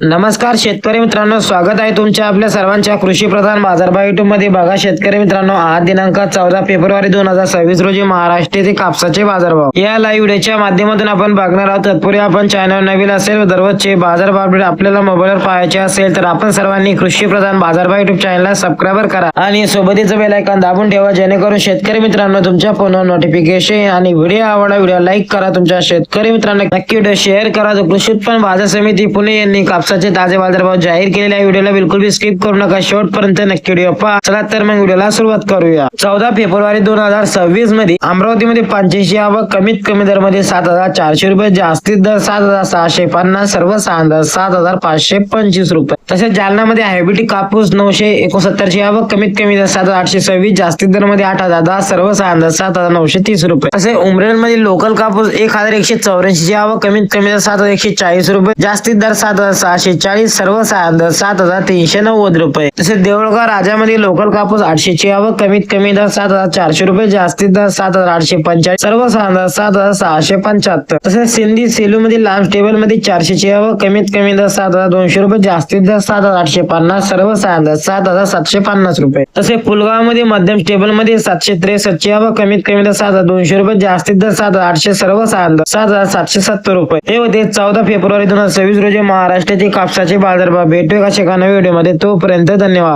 नमस्कार शेतकरी मित्रांनो स्वागत आहे तुमच्या आपल्या सर्वांच्या कृषी प्रधान बाजारभाव युट्यूबमध्ये. बघा शेतकरी मित्रांनो आज दिनांक चौदा फेब्रुवारी दोन हजार सव्वीस रोजी महाराष्ट्र येथे कापसाचे बाजारभाव. या लाईव्ह व्हिडिओच्या माध्यमातून आपण बघणार आहोत. तत्पूर्वी आपण चॅनल नवीन असेल दररोजचे बाजारभाव अपडेट आपल्याला मोबाईलवर पाहायचे असेल तर आपण सर्वांनी कृषी प्रधान बाजारभाव युट्यूब चॅनलला सबस्क्राईबर करा आणि सोबतीचं बेल आयकॉन दाबून ठेवा जेणेकरून शेतकरी मित्रांनो तुमच्या फोनवर नोटिफिकेशन आणि व्हिडिओ आवडला व्हिडिओ लाईक करा तुमच्या शेतकरी मित्रांनो. नक्की व्हिडिओ शेअर करा. कृषी उत्पन्न बाजार समिती पुणे यांनी कापसाचे ताजे बाजारभाव जाहीर केलेल्या व्हिडिओला बिलकुल बी स्किप करू नका. शेवटपर्यंत नक्की व्हिडिओ पहा. चला तर मग व्हिडिओला सुरुवात करूया. चौदा फेब्रुवारी दोन हजार सव्वीसमध्ये अमरावतीमध्ये पंच्याऐंशी आवक कमीत कमी दरमध्ये सात हजार चारशे रुपये जास्तीत दर सात हजार सहाशे पन्नास सर्व दर सात हजार पाचशे पंचवीस रुपये. तसेच जालनामध्ये हायब्रिड कापूस नऊशे एकोणसत्तरची आवक कमीत कमी दर सात हजार आठशे सव्वीस जास्तीत दरमध्ये आठ हजार दहा सर्व सहा सात हजार नऊशे तीस रुपये. तसे उमरेल मध्ये लोकल कापूस एक हजार एकशे चौऱ्याऐंशी आवक कमीत कमी दर सात हजार एकशे चाळीस रुपये जास्तीत दर सात हजार सहाशे चाळीस सर्व सात हजार तीनशे नव्वद रुपये तसेच देऊळगाव राजामध्ये लोकल कापूस आठशे आवक कमीत कमी दर सात हजार चारशे रुपये जास्तीत दर सात हजार आठशे पंचाळीस सर्व सात हजार सहाशे पंच्याहत्तर तसेच सिंधी सेलू मध्ये लांब टेबलमध्ये चारशे आवक कमीत कमी दर सात हजार दोनशे रुपये जास्तीत दर सात हजार आठशे पन्नास सर्व दर सात हजार सातशे पन्नास रुपये तसे पुलगावमध्ये मध्यम टेबलमध्ये सातशे त्रेसष्ट ची आवक कमीत कमी दर सात हजार दोनशे रुपये जास्तीत दर सात हजार आठशे सर्व दर सात हजार सातशे सत्तर रुपये हे होते चौदा फेब्रुवारी दोन हजार सव्वीस रोजी महाराष्ट्राचे कापसाचे बाजारभाव भेटू का नव्या व्हिडिओमध्ये. तोपर्यंत धन्यवाद.